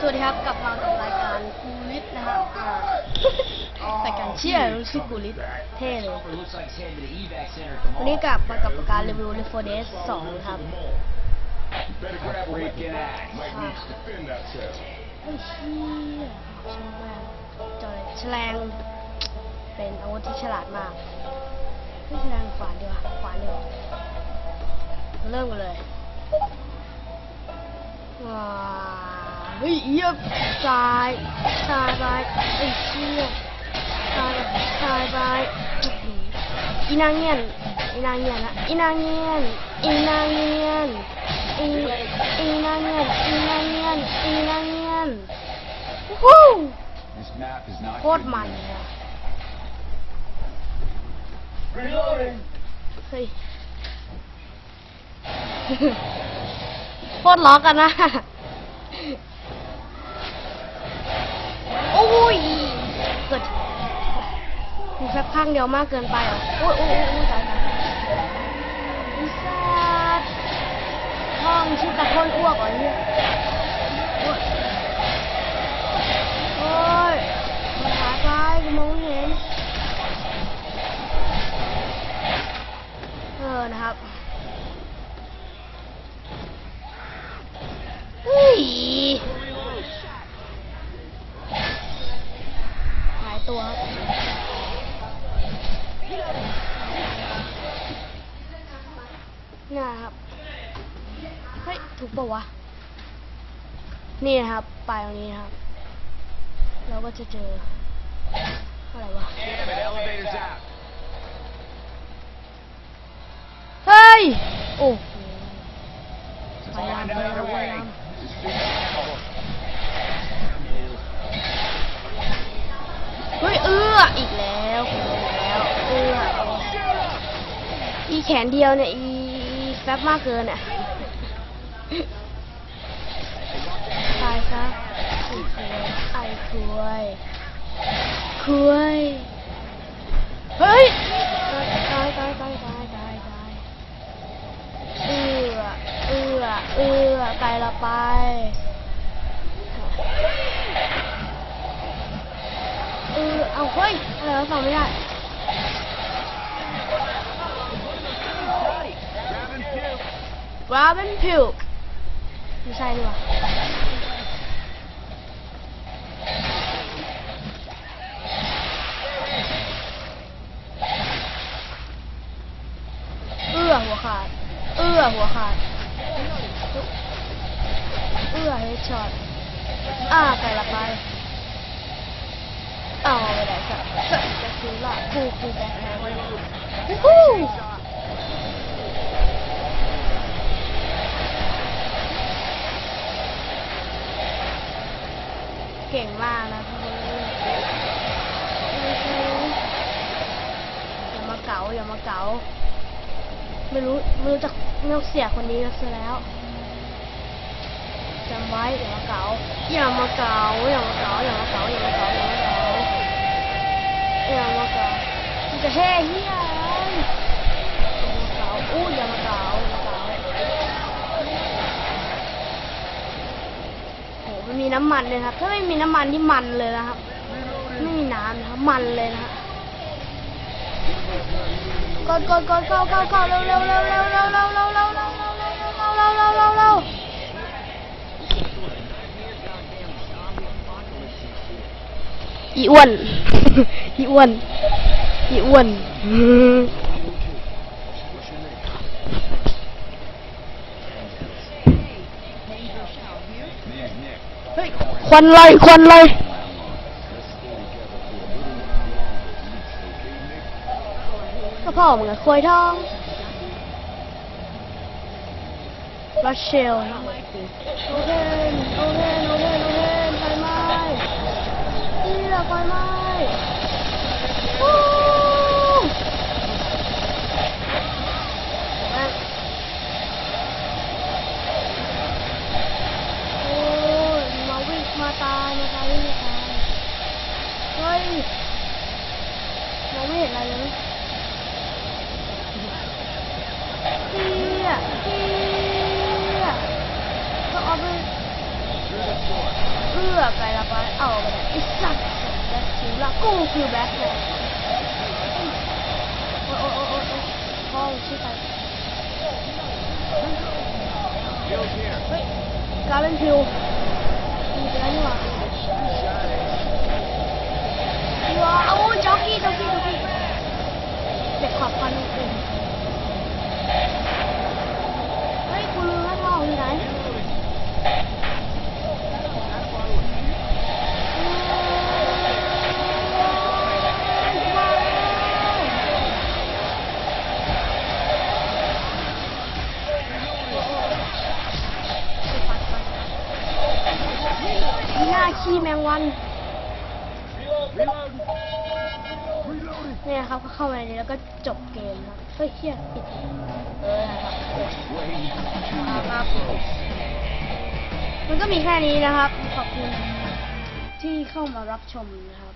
สวัสดีครับ กลับมากับรายการกูลิสนะครับอ่ารายการเชี่ยรู้ชื่อกูลิสเท่เลยวันนี้กลับมากับการรีวิว Left 4 Dead 2ครับ Better grab a weapon. Might need to defend ourselves. ไอ้เชี่ยชอบมากจอยแฉลงเป็นอาวุธที่ฉลาดมากไม่แฉลงขวานดีกว่าขวานดีกว่าเริ่มกันเลยว้าว เฮ้ยเยี่ยมตายตายไปไอ้เชี่ยตายตายไปอื้อหืออีนางเงียนอีนางเงียนนะอีนางเงียนอีนางเงียนอีอีนางเงียนอีนางเงียนอีนางเงียนวู้โคตรมันเลยอะ Reloading. เฮ้ยโคตรล้อกันนะ อ้ยเกิดมีแฟบข้างเดียวมากเกินไปอะอุ้ยอุ้ยอุ้ย ตัวนี่ยครับ เฮ้ย ถูกปะวะ นี่นะครับไปตรงนี้นครับ เราก็จะเจอ อะไรวะ เฮ้ย โอ้โหพยายาม Find พยายาม another พยา way. ยาม Just figure it out. เอื้ออีกแล้วคุณอีกแล้วเอื้ออีแขนเดียวเนี่ยอีแฟบมากเกินอะตายซะไอ้ควยไอ้ควยควยเฮ้ยตายตายตายตายตายตายเอื้อเอื้อเอื้อไกละไป ออเอาเฮ้ยอะไรวะฟังไม่ได้ Grabbing puke. Robin Puke ไม่ใช่ดีกว่าเอื้อหัวขาด เอื้อหัวขาด เอื้อเฮดช็อตอ่าไก่ละไป เอาไปไหนสักสัก จะคือละกูกูแบกแฮมวู้เก่งมากนะพ่อย่ามาเก๋าอย่ามาเก๋าไม่รู้ไม่รู้จักไม่รู้เสียคนนี้ซะแล้วจำไว้อย่ามาเก๋าอย่ามาเก๋าอย่ามาเก๋าอย่ามาเก๋าอย่ามาเก่า เก๋าอย่ามาเก๋ามันจะแห่เฮียอะไรอย่ามาเก๋าอู้อย่ามาเก๋าอย่ามาเก๋าโหไม่มีน้ำมันเลยครับ ถ้าไม่มีน้ำมันที่มันเลยนะครับ ไม่มีน้ำนะครับมันเลยนะฮะกดกดกดเข้าเข้าเข้าเร็วเร็วเร็วเร็วเร็วเร็วเร็วเร็วเร็วเร็วเร็วเร็วเร็วเร็วเร็วเร็วเร็ว อีอ้วน อีอ้วน อีอ้วน ควันเลยควันเลยพ่อมึงอะควยทองรัชเชลโอเทนโอเทนโอเทนโอเทนไฟไหม้ ไฟไหม้วู้แม่งโอ้ยมาวิ่งมาตายมาตายวิ่งมาตายเฮ้ยมองไม่เห็นอะไรเลยเฮียเฮียต้องเอาไปพื่อไปรับไว้เอาไปเลยไอ้สัตว์ แบล็คคิวละกูคือแบล็คแมนโอ้ยโอ้ ขี้แมงวันเนี่ยครับก็เข้ามาในนี้แล้วก็จบเกมครับเฮ้ยเฮียปิดเออครับมันก็มีแค่นี้นะครับ ขอบคุณที่เข้ามารับชมนะครับ